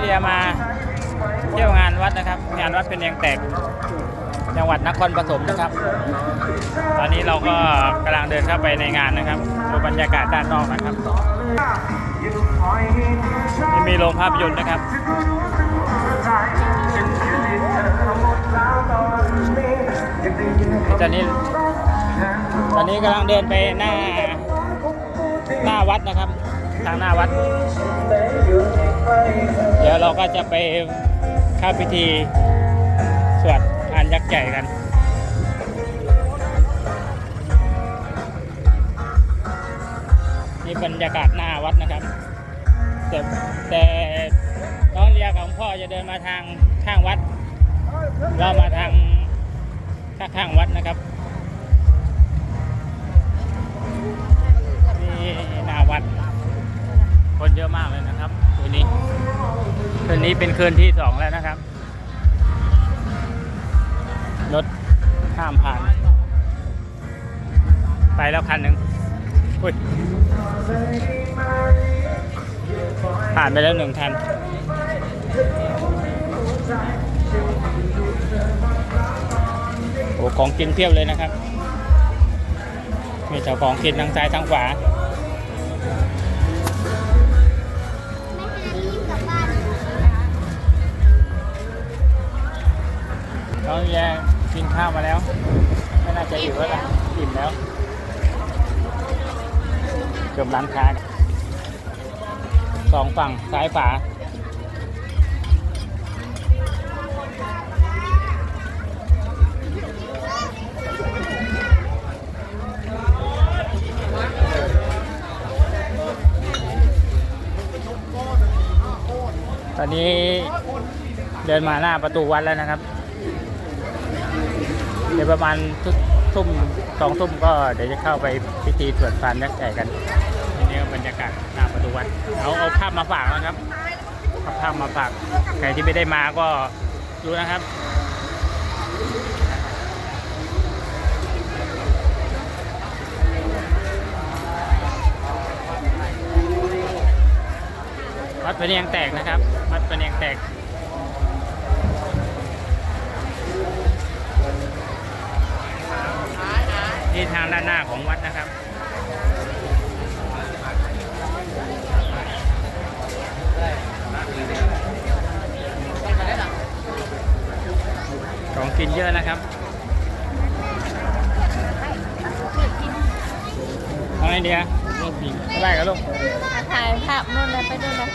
เรียมาเที่ยวงานวัดนะครับ งานวัดเป็นแยงแตก จังหวัดนครปฐมนะครับ ตอนนี้เราก็กำลังเดินเข้าไปในงานนะครับดูบรรยากาศด้านนอกนะครับนี่มีโรงภาพยนตร์นะครับตอนนี้ตอนนี้กำลังเดินไปหน้าหน้าวัดนะครับ ทางหน้าวัด เดี๋ยวเราก็จะไปเข้าพิธีสวดทานยักษ์ใหญ่กันนี่บรรยากาศหน้าวัดนะครับ แต่แต่น้องเรียกับหลวงพ่อจะเดินมาทางข้างวัด เรามาทางข้างวัดนะครับ นี้เป็นคืนที่สองแล้วนะครับ รถข้ามผ่าน ไปแล้วคันหนึ่งอุ้ยผ่านไปแล้วหนึ่งคัน โอ้ของกินเพียบเลยนะครับ มีแต่ของกินทางซ้ายทางขวา น้องแยกินข้าวมาแล้ว ไม่น่าจะอิ่มแล้วล่ะอิ่มแล้ว เกือบร้านค้าสองฝั่งซ้ายฝาตอนนี้เดินมาหน้าประตูวัดแล้วนะครับ เดี๋ยวประมาณทุ่มสองทุ่มก็เดี๋ยวจะเข้าไปพิธีสวดพานยักษ์ใหญ่กันนี่ก็บรรยากาศหน้าประตูวัดเอาเอาภาพมาฝากนะครับเอาภาพมาฝากใครที่ไม่ได้มาก็ดูนะครับวัดพะเนียงแตกนะครับวัดพะเนียงแตก นี่ทางด้านหน้าของวัดนะครับของกินเยอะนะครับน้องไอเดียไปได้กันลูกถ่ายภาพนู่นเลยไปด้วยนะ